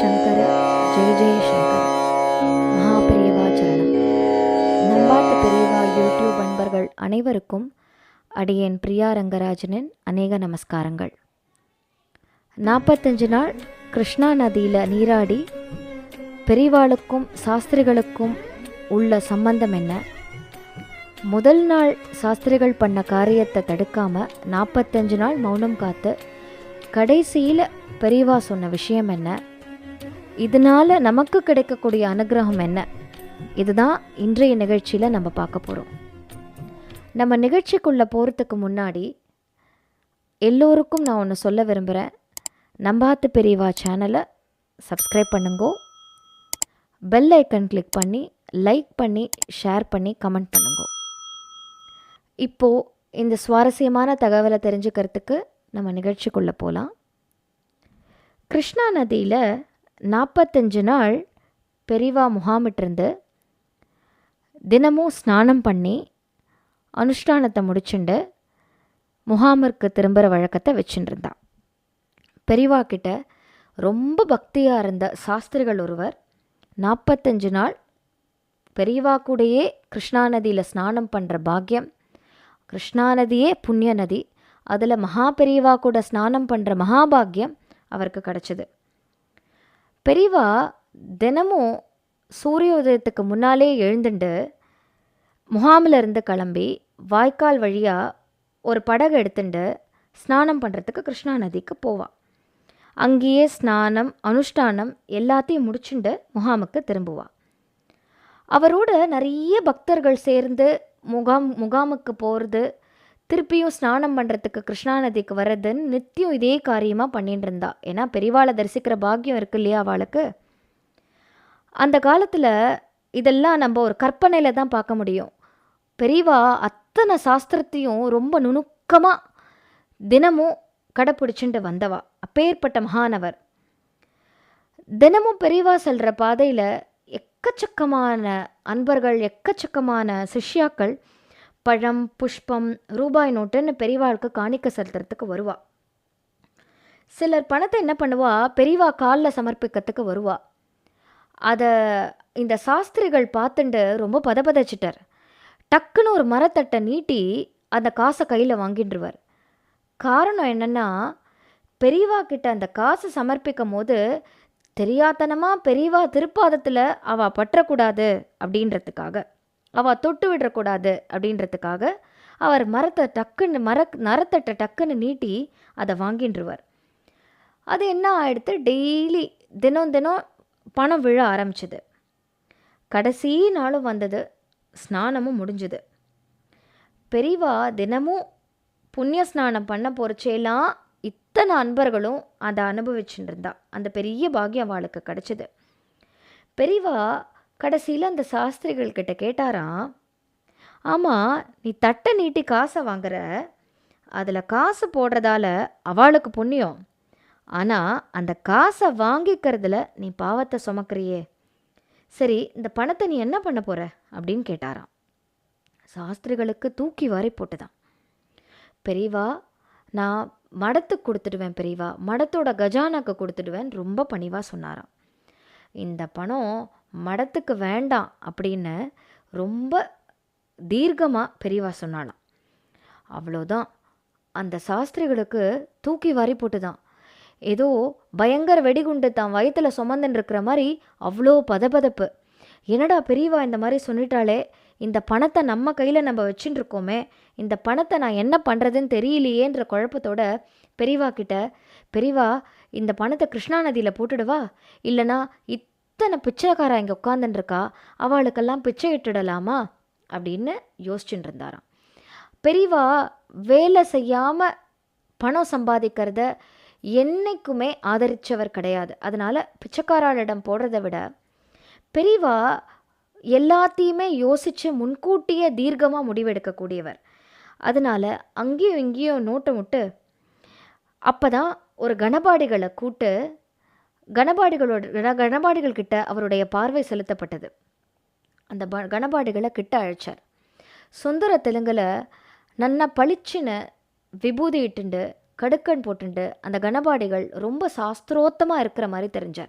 சங்கர் ஜெய ஜெய சங்கர மகாபெரியவா சரணம் நம்பாட்டு பெரியவா யூடியூப் அன்பர்கள் அனைவருக்கும் அடியேன் பிரியா ரங்கராஜனின் அநேக நமஸ்காரங்கள். நாற்பத்தஞ்சு நாள் கிருஷ்ணா நதியில் நீராடி பெரியவாளுக்கும் சாஸ்திரிகளுக்கும் உள்ள சம்பந்தம் என்ன? முதல் நாள் சாஸ்திரிகள் பண்ண காரியத்தை தடுக்காமல் நாற்பத்தஞ்சு நாள் மௌனம் காத்து கடைசியில் பெரியவா சொன்ன விஷயம் என்ன? இதனால நமக்கு கிடைக்கக்கூடிய அனுகிரகம் என்ன? இதுதான் இன்றைய நிகழ்ச்சியில் நம்ம பார்க்க போகிறோம் நம்ம நிகழ்ச்சிக்குள்ளே போகிறதுக்கு முன்னாடி எல்லோருக்கும் நான் ஒன்று சொல்ல விரும்புகிறேன் நம்பாத்து பெரியவா சேனலை சப்ஸ்கிரைப் பண்ணுங்கோ. பெல் ஐக்கன் கிளிக் பண்ணி லைக் பண்ணி ஷேர் பண்ணி கமெண்ட் பண்ணுங்கோ. இப்போது இந்த சுவாரஸ்யமான தகவலை தெரிஞ்சுக்கிறதுக்கு நம்ம நிகழ்ச்சிக்குள்ளே போகலாம் கிருஷ்ணா நதியில் நாற்பத்தஞ்சு நாள் பெரிவா முகாமிட்டிருந்து தினமும் ஸ்நானம் பண்ணி அனுஷ்டானத்தை முடிச்சுண்டு முகாமிற்கு திரும்புகிற வழக்கத்தை வச்சுட்டுருந்தான் பெரிவா கிட்ட ரொம்ப பக்தியாக இருந்த சாஸ்திரிகள் ஒருவர் நாற்பத்தஞ்சு நாள் பெரியவா கூடயே கிருஷ்ணா நதியில் ஸ்நானம் பண்ணுற பாக்கியம் கிருஷ்ணா நதியே புண்ணிய நதி அதில் மகா பெரியவா கூட ஸ்நானம் பண்ணுற மகாபாக்கியம் அவருக்கு கிடச்சிது. பெரியவா தினமும் சூரிய உதயத்துக்கு முன்னாலே எழுந்துண்டு முகாமில் இருந்து கிளம்பி வாய்க்கால் வழியாக ஒரு படகு எடுத்துட்டு ஸ்நானம் பண்ணுறதுக்கு கிருஷ்ணா நதிக்கு போவாள் அங்கேயே ஸ்நானம் அனுஷ்டானம் எல்லாத்தையும் முடிச்சுண்டு முகாமுக்கு திரும்புவாள் அவரோட நிறைய பக்தர்கள் சேர்ந்து முகாம் முகாமுக்கு போகிறது திருப்பியும் ஸ்நானம் பண்ணுறதுக்கு கிருஷ்ணா நதிக்கு வர்றதுன்னு நித்தியம் இதே காரியமாக பண்ணிட்டு இருந்தா ஏன்னா பெரியவாளை தரிசிக்கிற பாக்கியம் இருக்கு இல்லையா அவளுக்கு? அந்த காலத்தில் இதெல்லாம் நம்ம ஒரு கற்பனையில் தான் பார்க்க முடியும். பெரியவா அத்தனை சாஸ்திரத்தையும் ரொம்ப நுணுக்கமாக தினமும் கடைப்பிடிச்சுட்டு வந்தவா. அப்பேற்பட்ட மகானவர். தினமும் பெரியவா செல்கிற பாதையில் எக்கச்சக்கமான அன்பர்கள் எக்கச்சக்கமான சிஷ்யாக்கள் பழம் புஷ்பம் ரூபாய் நோட்டுன்னு பெரியவாளுக்கு காணிக்க செலுத்துறதுக்கு வருவா. சிலர் பணத்தை என்ன பண்ணுவா? பெரியவா காலில் சமர்ப்பிக்கிறதுக்கு வருவா. அதை இந்த சாஸ்திரிகள் பார்த்துண்டு ரொம்ப பதபதச்சிட்டார். டக்குன்னு ஒரு மரத்தட்டை நீட்டி அந்த காசை கையில் வாங்கிட்டுருவார் காரணம் என்னென்னா பெரியவா கிட்ட அந்த காசை சமர்ப்பிக்கும் போது தெரியாதனமாக பெரியவா திருப்பாதத்தில் அவள் பற்றக்கூடாது அப்படின்றதுக்காக. அவள் தொட்டு விடக்கூடாது அப்படின்றதுக்காக அவர் மரத்தை டக்குன்னு மர மரத்தட்டை டக்குன்னு நீட்டி அதை வாங்கின்றுவார். அது என்ன ஆயிடுத்து டெய்லி தினம் தினம் பணம் விழ ஆரம்பிச்சது. கடைசி நாளும் வந்தது ஸ்நானமும் முடிஞ்சுது. பெரியவா தினமும் புண்ணிய ஸ்நானம் பண்ண போகிறச்சேலாம் இத்தனை அன்பர்களும் அதை அனுபவிச்சுட்டு இருந்தா. அந்த பெரிய பாக்கியம் அவளுக்கு கிடச்சிது. பெரியவா கடைசியில் அந்த சாஸ்திரிகள் கிட்ட கேட்டாராம் ஆமாம் நீ தட்டை நீட்டி காசை வாங்குற. அதில் காசு போடுறதால அவளுக்கு புண்ணியம். ஆனால் அந்த காசை வாங்கிக்கிறதுல நீ பாவத்தை சுமக்கிறியே. சரி இந்த பணத்தை நீ என்ன பண்ண போகிற அப்படின்னு கேட்டாராம். சாஸ்திரிகளுக்கு தூக்கி வாரி போட்டுதான். பெரியவா நான் மடத்துக்கு கொடுத்துடுவேன் பெரியவா. மடத்தோட கஜானாக்கு கொடுத்துடுவேன். ரொம்ப பணிவாக சொன்னாராம். இந்த பணம் மடத்துக்கு வேண்டாம் அப்படின்னு ரொம்ப தீர்க்கமாக பெரியவா சொன்னாலாம் அவ்வளோதான் அந்த சாஸ்திரிகளுக்கு தூக்கி வாரி போட்டு தான் ஏதோ பயங்கர வெடிகுண்டு தான் வயத்தில் சுமந்துன்னு இருக்கிற மாதிரி அவ்வளோ பதபதப்பு. என்னடா பெரியவா இந்த மாதிரி சொல்லிட்டாலே இந்த பணத்தை நம்ம கையில் நம்ம வச்சுட்டு இருக்கோமே இந்த பணத்தை நான் என்ன பண்ணுறதுன்னு தெரியலையேன்ற குழப்பத்தோட பெரியவா கிட்ட பெரியவா இந்த பணத்தை கிருஷ்ணா நதியில் போட்டுடுவா இல்லைனா இத்தனை பிச்சைக்காரா இங்கே உட்காந்துருக்கா அவளுக்கெல்லாம் பிச்சை இட்டுடலாமா? அப்படின்னு யோசிச்சுட்டு இருந்தாராம் பெரியவா வேலை செய்யாமல் பணம் சம்பாதிக்கிறத என்றைக்குமே ஆதரித்தவர் கிடையாது. அதனால் பிச்சைக்காராளிடம் போடுறத விட பெரியவா எல்லாத்தையுமே யோசித்து முன்கூட்டியே தீர்க்கமாக முடிவெடுக்கக்கூடியவர். அதனால் அங்கேயும் இங்கேயும் நோட்டம் விட்டு அப்போ தான் ஒரு கணபாடிகளை கூட்டு கணபாடிகளோட கண- கணபாடிகள் கிட்ட அவருடைய பார்வை செலுத்தப்பட்டது. அந்த ப கணபாடிகளை கிட்ட அழைச்சார். சுந்தர தெலுங்கில் நன்னா பளிச்சுன்னு விபூதி இட்டுண்டு கடுக்கன் போட்டுண்டு அந்த கணபாடிகள் ரொம்ப சாஸ்திரோத்தமாக இருக்கிற மாதிரி தெரிஞ்சார்.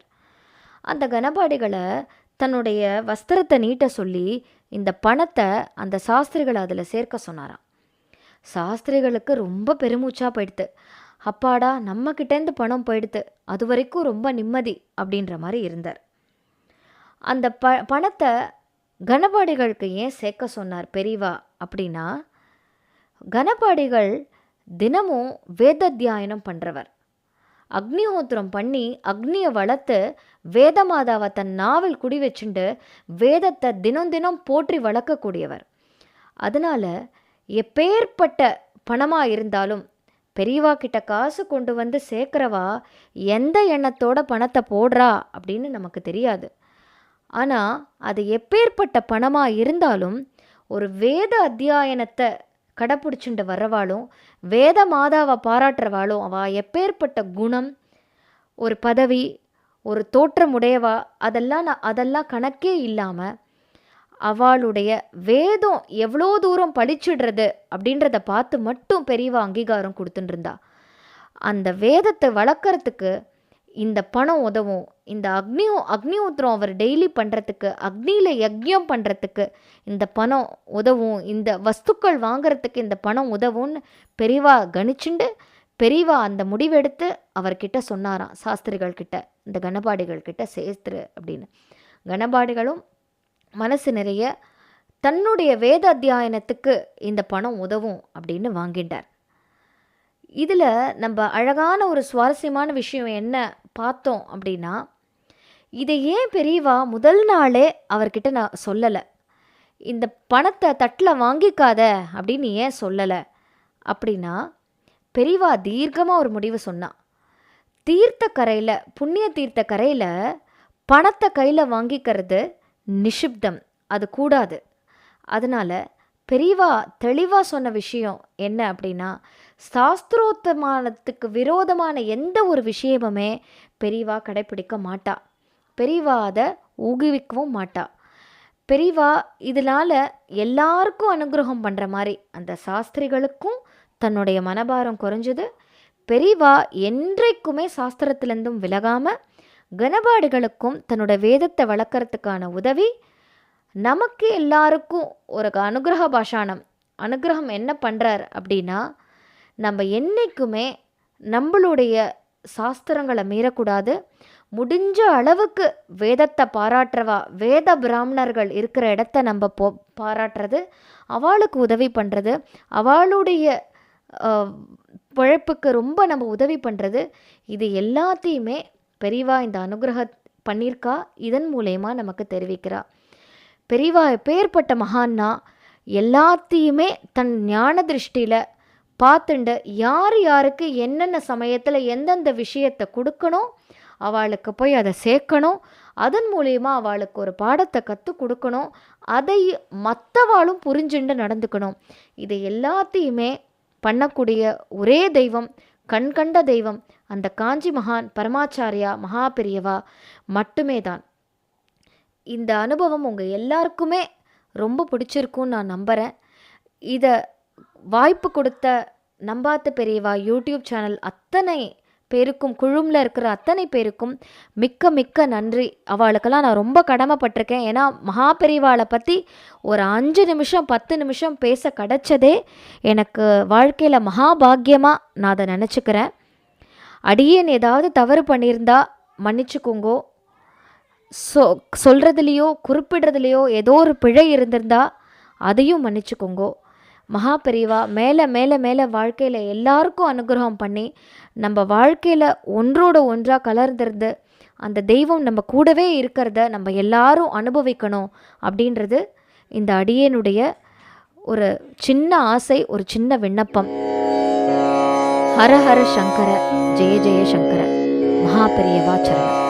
அந்த கனபாடிகளை தன்னுடைய வஸ்திரத்தை நீட்ட சொல்லி இந்த பணத்தை அந்த சாஸ்திரிகளை அதில் சேர்க்க சொன்னாராம். சாஸ்திரிகளுக்கு ரொம்ப பெருமூச்சாக போயிடுத்து. அப்பாடா நம்மக்கிட்டேருந்து பணம் போயிடுத்து. அது வரைக்கும் ரொம்ப நிம்மதி அப்படின்ற மாதிரி இருந்தார். அந்த ப பணத்தை கனபாடிகளுக்கு ஏன் சேர்க்க சொன்னார் பெரியவா அப்படின்னா கனபாடிகள் தினமும் வேதத்தியாயனம் பண்ணுறவர் அக்னிஹோத்திரம் பண்ணி அக்னியை வளர்த்து வேதமாதாவை தன் நாவல் குடி வச்சுண்டு வேதத்தை தினம் தினம் போற்றி வளர்க்கக்கூடியவர். அதனால் எப்பேற்பட்ட பணமாக இருந்தாலும் பெரியவா கிட்ட காசு கொண்டு வந்து சேர்க்குறவா எந்த எண்ணத்தோட பணத்தை போடுறா அப்படின்னு நமக்கு தெரியாது. ஆனால் அது எப்பேற்பட்ட பணமாக இருந்தாலும் ஒரு வேத அத்தியாயனத்தை கடைப்பிடிச்சுட்டு வர்றவாளும் வேத மாதாவை பாராட்டுறவாளும் அவள் எப்பேற்பட்ட குணம் ஒரு பதவி ஒரு தோற்றமுடையவா அதெல்லாம் நான் அதெல்லாம் கணக்கே இல்லாமல் அவளுடைய வேதம் எவ்வளோ தூரம் படிச்சிடுறது அப்படின்றத பார்த்து மட்டும் பெரியவா அங்கீகாரம் கொடுத்துட்டு அந்த வேதத்தை வளர்க்குறதுக்கு இந்த பணம் உதவும் இந்த அக்னி அக்னிஹோத்திரம் அவர் டெய்லி பண்ணுறதுக்கு அக்னியில் யக்ஞம் பண்ணுறதுக்கு இந்த பணம் உதவும் இந்த வஸ்துக்கள் வாங்குறதுக்கு இந்த பணம் உதவும்னு பெரியவா கணிச்சுண்டு பெரியவா அந்த முடிவெடுத்து அவர்கிட்ட சொன்னாராம் சாஸ்திரிகள் கிட்ட இந்த கணபாடிகள் கிட்ட சேர்த்துரு அப்படின்னு. கணபாடிகளும் மனசு நிறைய தன்னுடைய வேத அத்தியாயனத்துக்கு இந்த பணம் உதவும் அப்படின்னு வாங்கிட்டார். இதில் நம்ம அழகான ஒரு சுவாரஸ்யமான விஷயம் என்ன பார்த்தோம் அப்படின்னா இதை ஏன் பெரியவா முதல் நாளே அவர்கிட்ட நான் சொல்லலை. இந்த பணத்தை தட்டில் வாங்கிக்காத அப்படின்னு ஏன் சொல்லலை? அப்படின்னா பெரியவா தீர்க்கமாக ஒரு முடிவு சொன்னான். தீர்த்த கரையில் புண்ணிய தீர்த்த கரையில் பணத்தை கையில் வாங்கிக்கிறது நிஷிப்தம். அது கூடாது. அதனால் பெரிவா தெளிவாக சொன்ன விஷயம் என்ன அப்படின்னா சாஸ்திரோத்தமானத்துக்கு விரோதமான எந்த ஒரு விஷயமுமே பெரிவா கடைப்பிடிக்க மாட்டா. பெரிவா அதை ஊக்குவிக்கவும் மாட்டா. பெரிவா இதனால் எல்லாருக்கும் அனுகிரகம் பண்ணுற மாதிரி அந்த சாஸ்திரிகளுக்கும் தன்னுடைய மனபாரம் குறைஞ்சது. பெரிவா என்றைக்குமே சாஸ்திரத்திலேருந்தும் விலகாமல் கனபாடுகளுக்கும் தன்னோட வேதத்தை வளர்க்குறதுக்கான உதவி. நமக்கு எல்லாருக்கும் ஒரு அனுகிரக பாஷானம் அனுகிரகம் என்ன பண்ணுறார் அப்படின்னா நம்ம என்றைக்குமே நம்மளுடைய சாஸ்திரங்களை மீறக்கூடாது. முடிஞ்ச அளவுக்கு வேதத்தை பாராட்டுறவா வேத பிராமணர்கள் இருக்கிற இடத்த நம்ம போ பாராட்டுறது அவளுக்கு உதவி பண்ணுறது அவளுடைய பிழைப்புக்கு ரொம்ப நம்ம உதவி பண்ணுறது இது எல்லாத்தையுமே பெரியவா இந்த அனுகிரக பண்ணியிருக்கா? இதன் மூலயமா நமக்கு தெரிவிக்கிறா. பெரியவா எப்பேற்பட்ட மகான்னா எல்லாத்தையுமே தன் ஞான திருஷ்டியில் பார்த்துண்டு யார் யாருக்கு என்னென்ன சமயத்தில் எந்தெந்த விஷயத்தை கொடுக்கணும் அவளுக்கு போய் அதை சேர்க்கணும் அதன் மூலயமா அவளுக்கு ஒரு பாடத்தை கற்றுக் கொடுக்கணும் அதை மற்றவாளும் புரிஞ்சுண்டு நடந்துக்கணும். இது எல்லாத்தையுமே பண்ணக்கூடிய ஒரே தெய்வம் கண்கண்ட தெய்வம் அந்த காஞ்சி மகான் பரமாச்சாரியா மகா பெரியவா மட்டுமே தான் இந்த அனுபவம் உங்கள் எல்லாருக்குமே ரொம்ப பிடிச்சிருக்குன்னு நான் நம்புகிறேன் இதை வாய்ப்பு கொடுத்த நம்பாத்த பெரியவா யூடியூப் சேனல் அத்தனை பேருக்கும் குழுமில் இருக்கிற அத்தனை பேருக்கும் மிக்க மிக்க நன்றி. அவளுக்கெல்லாம் நான் ரொம்ப கடமைப்பட்டிருக்கேன். ஏன்னா மகா பெரியவாளை பற்றி ஒரு அஞ்சு நிமிஷம் பத்து நிமிஷம் பேச கிடச்சதே எனக்கு வாழ்க்கையில் மகாபாகியமாக நான் அதை நினச்சிக்கிறேன். அடியேன் ஏதாவது தவறு பண்ணியிருந்தா மன்னிச்சுக்கோங்கோ. சொ சொல்கிறதுலையோ குறிப்பிடுறதுலையோ ஏதோ ஒரு பிழை இருந்திருந்தா அதையும் மன்னிச்சுக்கோங்கோ. மகாபெரிவா மேலே மேலே மேலே வாழ்க்கையில் எல்லாருக்கும் அனுகிரகம் பண்ணி நம்ம வாழ்க்கையில் ஒன்றோட ஒன்றாக கலர்ந்திருந்து அந்த தெய்வம் நம்ம கூடவே இருக்கிறத நம்ம எல்லாரும் அனுபவிக்கணும் அப்படின்றது இந்த அடியனுடைய ஒரு சின்ன ஆசை ஒரு சின்ன விண்ணப்பம். ஹர ஹர சங்கர ஜெய ஜெய சங்கர மகா பெரியவா சரணம்.